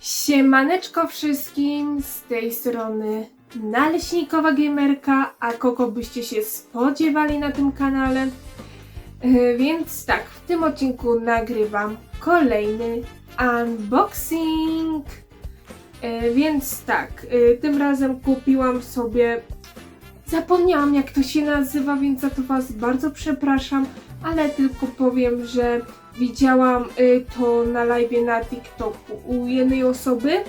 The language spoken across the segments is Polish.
Siemaneczko wszystkim, z tej strony Naleśnikowa Gamerka, a kogo byście się spodziewali na tym kanale. E, Więc tak, w tym odcinku nagrywam kolejny unboxing. E, Więc tak, e, tym razem kupiłam sobie, zapomniałam jak to się nazywa, więc za to Was bardzo przepraszam, ale tylko powiem, że widziałam y, to na live na TikToku u jednej osoby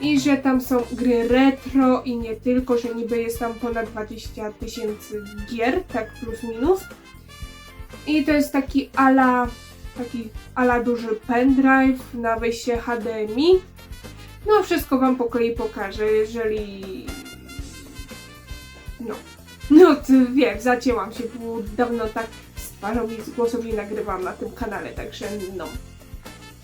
i że tam są gry retro i nie tylko, że niby jest tam ponad 20 tysięcy gier, tak plus minus. I to jest taki ala, taki ala duży pendrive na wejście HDMI. No wszystko wam po kolei pokażę, jeżeli... No. No, to wiem, zacięłam się, było dawno tak z twarzą i z głosem nie nagrywam na tym kanale, także no.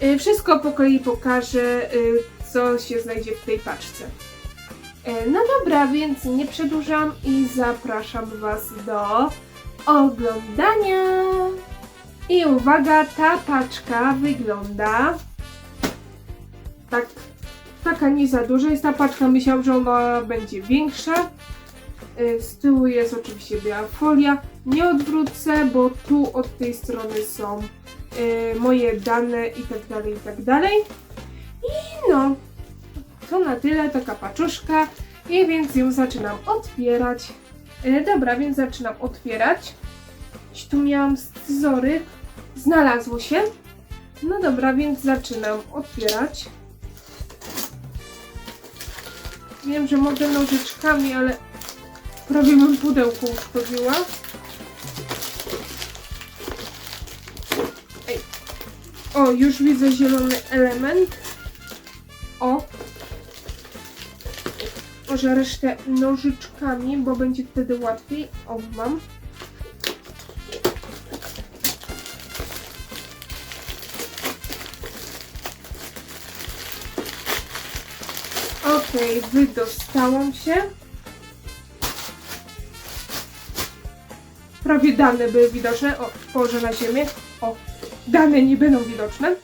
Y, Wszystko po kolei pokażę, y, co się znajdzie w tej paczce. Y, No dobra, więc nie przedłużam i zapraszam Was do oglądania. I uwaga, ta paczka wygląda tak, taka nie za duża jest ta paczka, myślałam, że ona będzie większa. Y, Z tyłu jest oczywiście biała folia. Nie odwrócę, bo tu od tej strony są y, moje dane i tak dalej, i tak dalej. I no, to na tyle, taka paczuszka. I więc ją zaczynam otwierać. Y, dobra, więc zaczynam otwierać. Tu miałam scyzoryk. Znalazło się. No dobra, więc zaczynam otwierać. Wiem, że mogę nożyczkami, ale Prawie bym pudełko uszkodziła. Ej. O, już widzę zielony element. O. Może resztę nożyczkami, bo będzie wtedy łatwiej. O, mam. Okej, wydostałam się. prawie dane były widoczne. O, położę na ziemię. O, dane nie będą widoczne.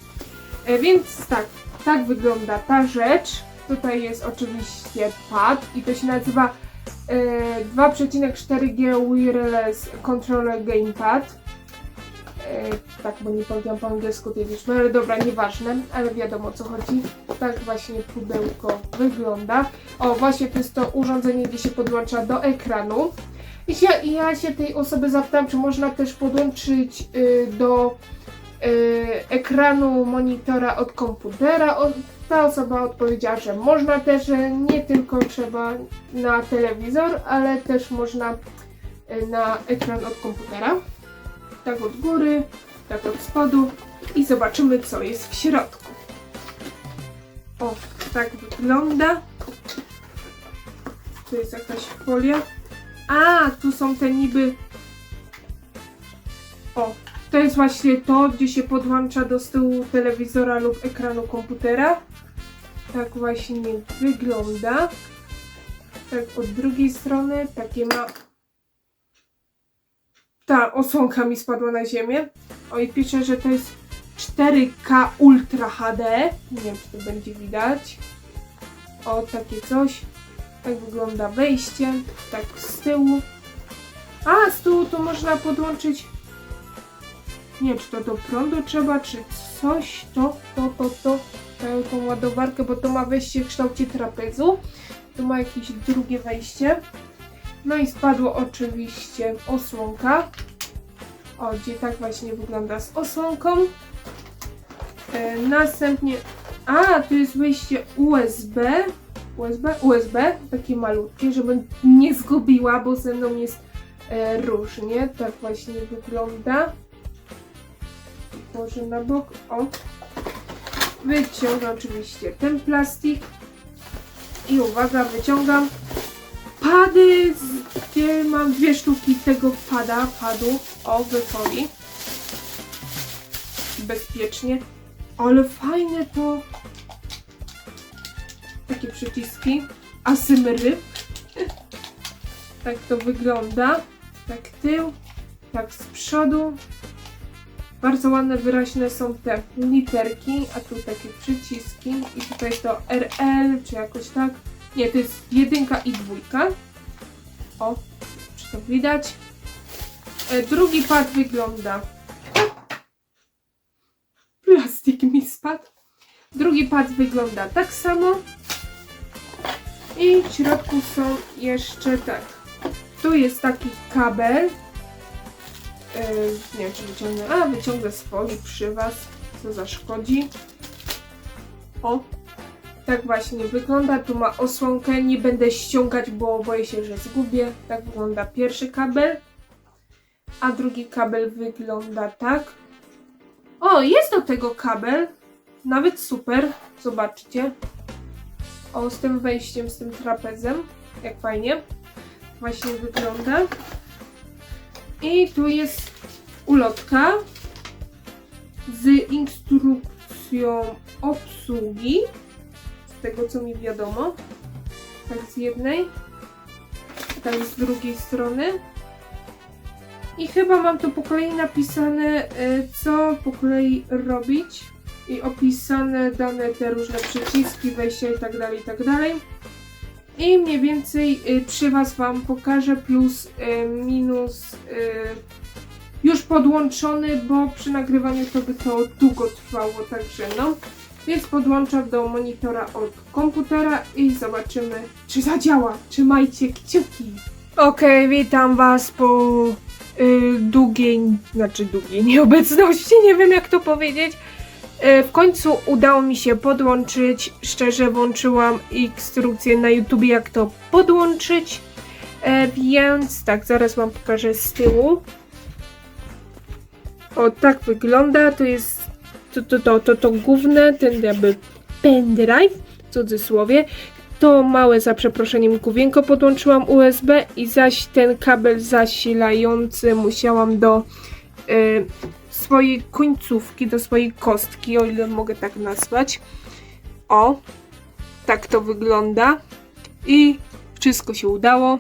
E, więc tak, tak wygląda ta rzecz. Tutaj jest oczywiście pad i to się nazywa e, 2.4G Wireless Controller Gamepad. E, tak, bo nie powiedziałam po angielsku tej liczby, ale dobra, nieważne, ale wiadomo o co chodzi. Tak właśnie pudełko wygląda. O, właśnie to jest to urządzenie, gdzie się podłącza do ekranu. I się, ja się tej osoby zapytałam, czy można też podłączyć y, do y, ekranu monitora od komputera. O, ta osoba odpowiedziała, że można też, że nie tylko trzeba na telewizor, ale też można y, na ekran od komputera. Tak od góry, tak od spodu i zobaczymy co jest w środku. O, tak wygląda. Tu jest jakaś folia. A, tu są te niby. O, to jest właśnie to, gdzie się podłącza do tyłu telewizora lub ekranu komputera. Tak właśnie wygląda. Tak od drugiej strony takie ma. Ta osłonka mi spadła na ziemię. O i pisze, że to jest 4K Ultra HD. Nie wiem, czy to będzie widać. O, takie coś. Tak wygląda wejście, tak z tyłu. A, z tyłu to można podłączyć. Nie wiem, czy to do prądu trzeba, czy coś. To, to, to, to. Dają tą ładowarkę, bo to ma wejście w kształcie trapezu. Tu ma jakieś drugie wejście. No i spadło oczywiście osłonka. O, gdzie tak właśnie wygląda z osłonką. E, następnie. A, tu jest wejście USB. USB, USB, takie malutkie, żebym nie zgubiła, bo ze mną jest e, różnie. Tak właśnie wygląda. Położę na bok. O. Wyciągam oczywiście ten plastik. I uwaga, wyciągam pady, gdzie mam dwie sztuki tego pada, padu. O, we folii. Bezpiecznie. Ale fajne to takie przyciski. Asymry. Tak to wygląda. Tak tył, tak z przodu. Bardzo ładne, wyraźne są te literki, a tu takie przyciski. I tutaj to RL, czy jakoś tak. Nie, to jest jedynka i dwójka. O, czy to widać? E, drugi pad wygląda. Plastik mi spadł. Drugi pad wygląda tak samo. I w środku są jeszcze tak. Tu jest taki kabel. Yy, nie wiem, czy wyciągnę. A, wyciągnę swój przy Was. Co zaszkodzi. O, tak właśnie wygląda. Tu ma osłonkę. Nie będę ściągać, bo boję się, że zgubię. Tak wygląda pierwszy kabel. A drugi kabel wygląda tak. O, jest do tego kabel. Nawet super. Zobaczcie. O, z tym wejściem, z tym trapezem. Jak fajnie. Właśnie wygląda. I tu jest ulotka z instrukcją obsługi. Tego co mi wiadomo. Tak z jednej. Tak z drugiej strony. I chyba mam tu po kolei napisane, y, co po kolei robić. I opisane dane te różne przyciski, wejścia i tak dalej, i tak dalej. I mniej więcej y, przy Was Wam pokażę plus, y, minus już podłączony, bo przy nagrywaniu to by to długo trwało, także no. Więc podłączam do monitora od komputera i zobaczymy, czy zadziała. Trzymajcie kciuki. Okej, witam Was po y, długiej, znaczy długiej nieobecności, nie wiem jak to powiedzieć. Y, w końcu udało mi się podłączyć. Szczerze włączyłam instrukcję na YouTube, jak to podłączyć. E, więc tak, zaraz Wam pokażę z tyłu. O, tak wygląda. To jest to, to, to, to, to główne, ten jakby pendrive, w cudzysłowie. To małe, za przeproszeniem, główienko podłączyłam USB i zaś ten kabel zasilający musiałam do y, swojej końcówki, do swojej kostki, o ile mogę tak nazwać. O, tak to wygląda. I wszystko się udało.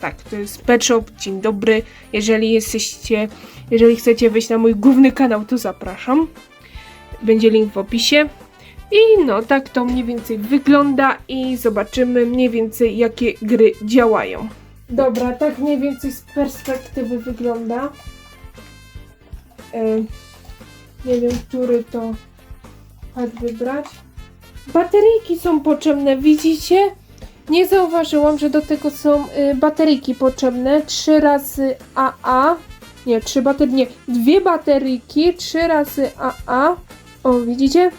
Tak, to jest Pet Shop. Dzień dobry. Jeżeli jesteście, jeżeli chcecie wejść na mój główny kanał, to zapraszam. Będzie link w opisie. I no, tak to mniej więcej wygląda i zobaczymy mniej więcej jakie gry działają. Dobra, tak mniej więcej z perspektywy wygląda. E, nie wiem, który to pad wybrać. Bateryjki są potrzebne, widzicie? Nie zauważyłam, że do tego są y, bateryjki potrzebne. Trzy razy AA. Nie, trzy baterie, nie, dwie bateryjki, trzy razy AA. O, widzicie?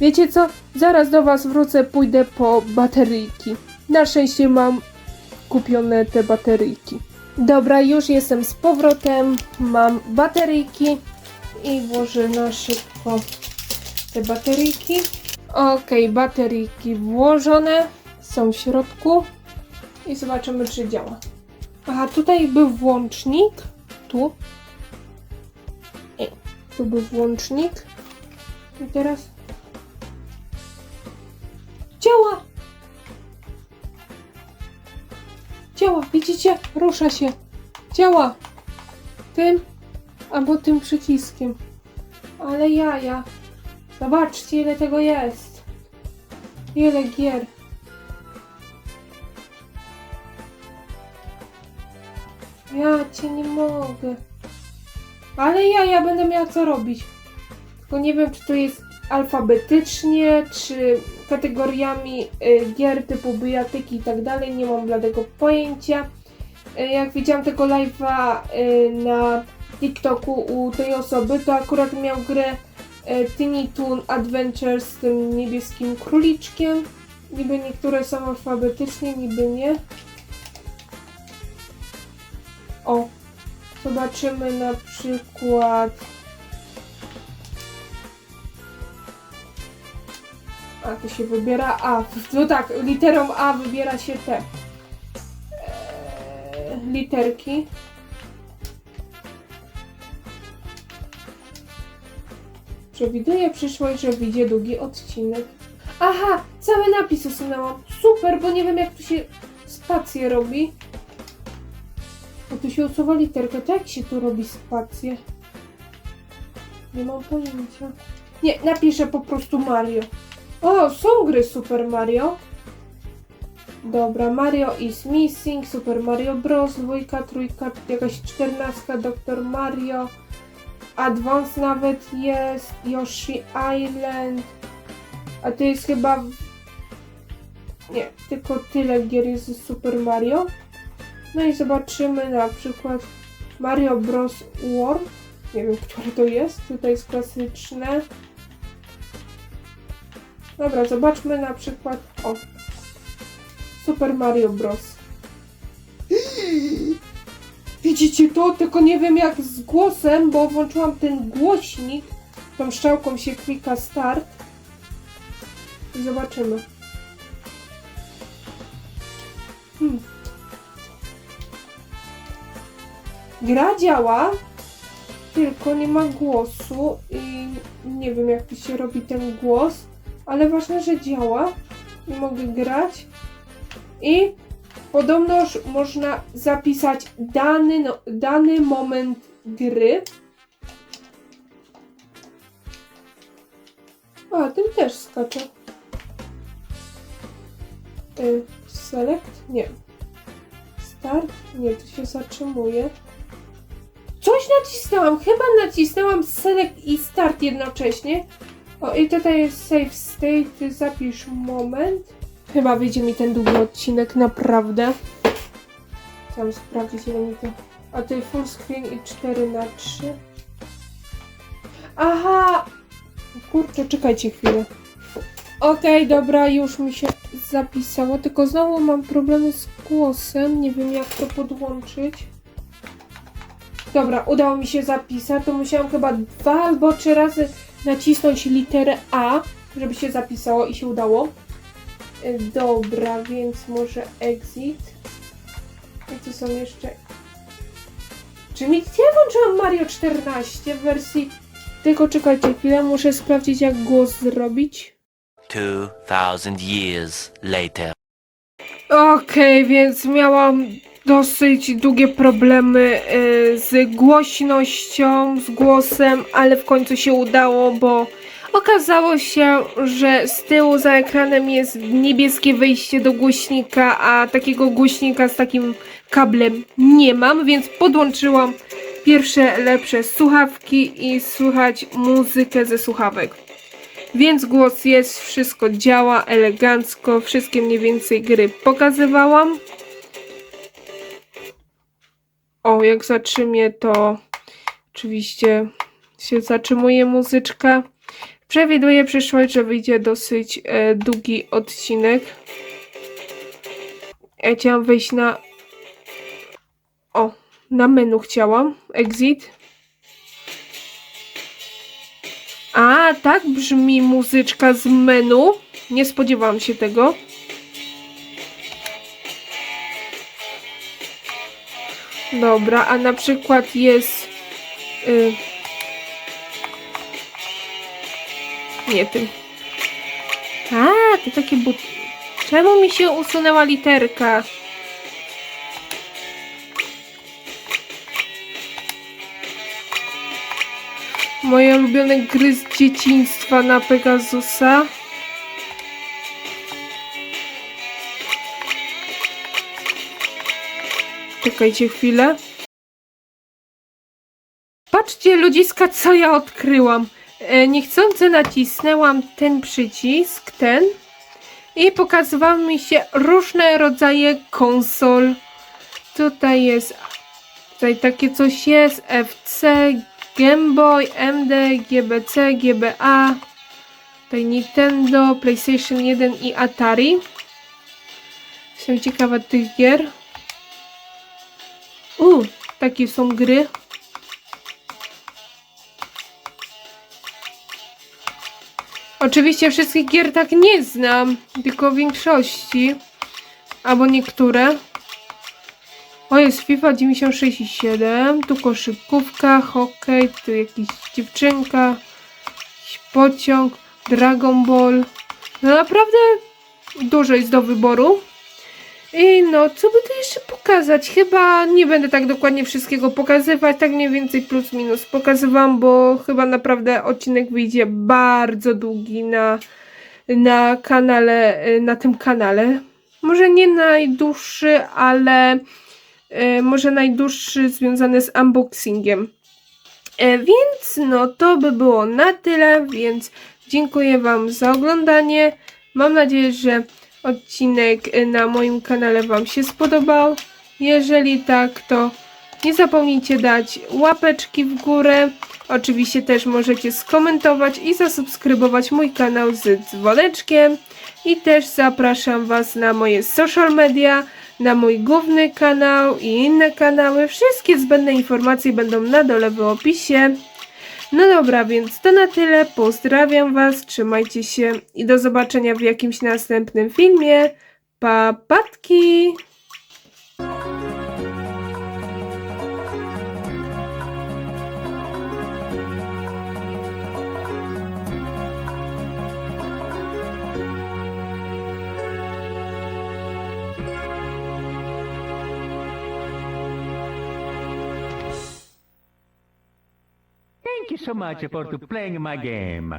Wiecie co? Zaraz do Was wrócę, pójdę po bateryjki. Na szczęście mam kupione te bateryjki. Dobra, już jestem z powrotem. Mam bateryjki i włożę na szybko te bateryjki. Okej, bateryjki włożone są w środku i zobaczymy, czy działa. Aha, tutaj był włącznik. Tu. Tu był włącznik. I teraz działa! Działa, widzicie? Rusza się. Działa. Tym albo tym przyciskiem. Ale jaja. Zobaczcie, ile tego jest. Ile gier. Ja cię nie mogę. Ale ja, ja będę miała co robić. Tylko nie wiem, czy to jest alfabetycznie, czy kategoriami y, gier typu bijatyki i tak dalej. Nie mam bladego pojęcia. Y, jak widziałam tego live'a y, na TikToku u tej osoby, to akurat miał grę Tiny Toon Adventures z tym niebieskim króliczkiem. Niby niektóre są alfabetycznie, niby nie. O, zobaczymy na przykład. A tu się wybiera A. No tak, literą A wybiera się te e, literki. Przewiduję przyszłość, że wyjdzie długi odcinek. Aha, cały napis usunęłam. Super, bo nie wiem jak tu się spację robi. A tu się usuwa literkę. To jak się tu robi spację? Nie mam pojęcia. Nie, napiszę po prostu Mario. O, są gry Super Mario. Dobra, Mario is missing, Super Mario Bros, dwójka, trójka, jakaś czternastka, Dr. Mario, Advance nawet jest, Yoshi Island, a to jest chyba... Nie, tylko tyle gier jest z Super Mario. No i zobaczymy na przykład Mario Bros. World. Nie wiem, które to jest. Tutaj jest klasyczne. Dobra, zobaczmy na przykład. O. Super Mario Bros. Widzicie to? Tylko nie wiem jak z głosem, bo włączyłam ten głośnik. Tą strzałką się klika start. I zobaczymy. Hmm. Gra działa, tylko nie ma głosu i nie wiem jak się robi ten głos, ale ważne, że działa i mogę grać. I podobnoż można zapisać dany, no, dany moment gry. A, tym też skacze. Y, select? Nie. Start? Nie, tu się zatrzymuje. Coś nacisnęłam, chyba nacisnęłam select i start jednocześnie. O i tutaj jest save state, zapisz moment. Chyba wyjdzie mi ten długi odcinek, naprawdę. Chciałam sprawdzić ile mi to... A tutaj full screen i 4 na 3 Aha! Kurczę, czekajcie chwilę. Okej, dobra, już mi się zapisało, tylko znowu mam problemy z głosem, nie wiem jak to podłączyć. Dobra, udało mi się zapisać, to musiałam chyba dwa albo trzy razy nacisnąć literę A, żeby się zapisało i się udało. Y, Dobra, więc może exit. I tu są jeszcze... Czy mi gdzie włączyłam Mario 14 w wersji... Tylko czekajcie chwilę, muszę sprawdzić jak głos zrobić. 2000 years later. Okej, więc miałam dosyć długie problemy y, z głośnością, z głosem, ale w końcu się udało, bo okazało się, że z tyłu za ekranem jest niebieskie wejście do głośnika, a takiego głośnika z takim kablem nie mam, więc podłączyłam pierwsze lepsze słuchawki i słychać muzykę ze słuchawek. Więc głos jest, wszystko działa elegancko, wszystkie mniej więcej gry pokazywałam. O, jak zatrzymię, to oczywiście się zatrzymuje muzyczka. Przewiduję przyszłość, że wyjdzie dosyć e, długi odcinek. Ja chciałam wejść na... O, na menu chciałam. Exit. A, tak brzmi muzyczka z menu. Nie spodziewałam się tego. Dobra, a na przykład jest. Y... Nie tym. A, to takie but. Czemu mi się usunęła literka? Moje ulubione gry z dzieciństwa na Pegasusa. Czekajcie chwilę. Patrzcie, ludziska, co ja odkryłam. E, niechcący nacisnęłam ten przycisk, ten, i pokazywały mi się różne rodzaje konsol. Tutaj jest, tutaj takie coś jest, FC, Game Boy, MD, GBC, GBA, tutaj Nintendo, PlayStation 1 i Atari. Jestem ciekawa tych gier. U, takie są gry. Oczywiście wszystkich gier tak nie znam, tylko większości. Albo niektóre. O, jest FIFA 96 i 7. Tu koszykówka, hokej, tu jakiś dziewczynka, jakiś pociąg, Dragon Ball. No naprawdę dużo jest do wyboru. I no, co by tu jeszcze pokazać? Chyba nie będę tak dokładnie wszystkiego pokazywać, tak mniej więcej plus minus pokazywałam, bo chyba naprawdę odcinek wyjdzie bardzo długi na, na kanale, y, na tym kanale. Może nie najdłuższy, ale y, może najdłuższy związany z unboxingiem. E, Więc no to by było na tyle, więc dziękuję Wam za oglądanie. Mam nadzieję, że odcinek y, na moim kanale Wam się spodobał. Jeżeli tak, to nie zapomnijcie dać łapeczki w górę. Oczywiście też możecie skomentować i zasubskrybować mój kanał z dzwoneczkiem. I też zapraszam Was na moje social media, na mój główny kanał i inne kanały. Wszystkie zbędne informacje będą na dole w opisie. No dobra, więc to na tyle. Pozdrawiam Was, trzymajcie się i do zobaczenia w jakimś następnym filmie. Pa, so much for to playing my game.